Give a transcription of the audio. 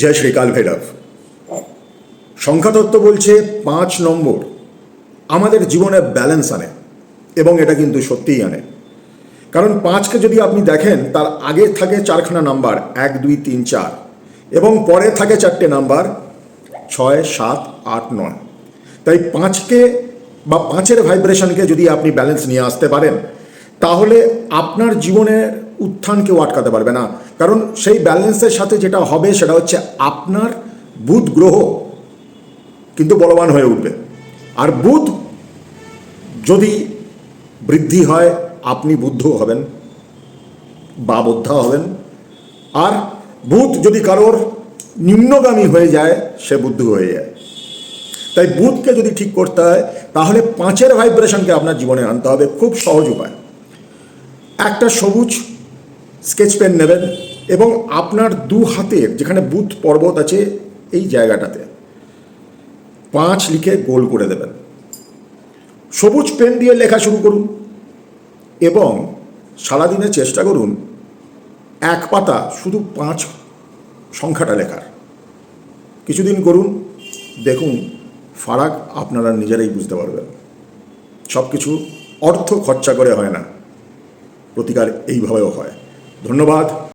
জয় শ্রী কাল ভৈরব। সংখ্যাতত্ত্ব বলছে পাঁচ নম্বর, আমাদের জীবনে ব্যালেন্স আনে এবং এটা কিন্তু সত্যিই আনে। কারণ পাঁচকে যদি আপনি দেখেন, তার আগে থাকে চারখানা নাম্বার, এক, দুই, তিন, চার এবং পরে থাকে চারটে নাম্বার, ছয়, সাত, আট, নয়। তাই পাঁচকে বা পাঁচের ভাইব্রেশনকে যদি আপনি ব্যালেন্স নিয়ে আসতে পারেন, তাহলে আপনার জীবনের উত্থানকেও আটকাতে পারবে না। কারণ সেই ব্যালেন্সের সাথে যেটা হবে সেটা হচ্ছে আপনার বুধ গ্রহ কিন্তু বলবান হয়ে উঠবে। আর বুধ যদি বৃদ্ধি হয়, আপনি বুদ্ধ হবেন বা বোদ্ধা হবেন। আর বুধ যদি কারোর নিম্নগামী হয়ে যায়, সে বুদ্ধ হয়ে যায়। তাই বুধকে যদি ঠিক করতে হয়, তাহলে পাঁচের ভাইব্রেশনকে আপনার জীবনে আনতে হবে। খুব সহজ উপায়। একটা সবুজ স্কেচ পেন নেবেন এবং আপনার দু হাতের যেখানে বুধ পর্বত আছে, এই জায়গাটাতে পাঁচ লিখে গোল করে দেবেন। সবুজ পেন দিয়ে লেখা শুরু করুন এবং সারাদিনে চেষ্টা করুন এক পাতা শুধু পাঁচ সংখ্যাটা লেখার। কিছুদিন করুন, দেখুন ফারাক আপনারা নিজেরাই বুঝতে পারবেন। সব কিছু অর্থ খরচা করে হয় না, প্রতিকার এইভাবেও হয়। ধন্যবাদ।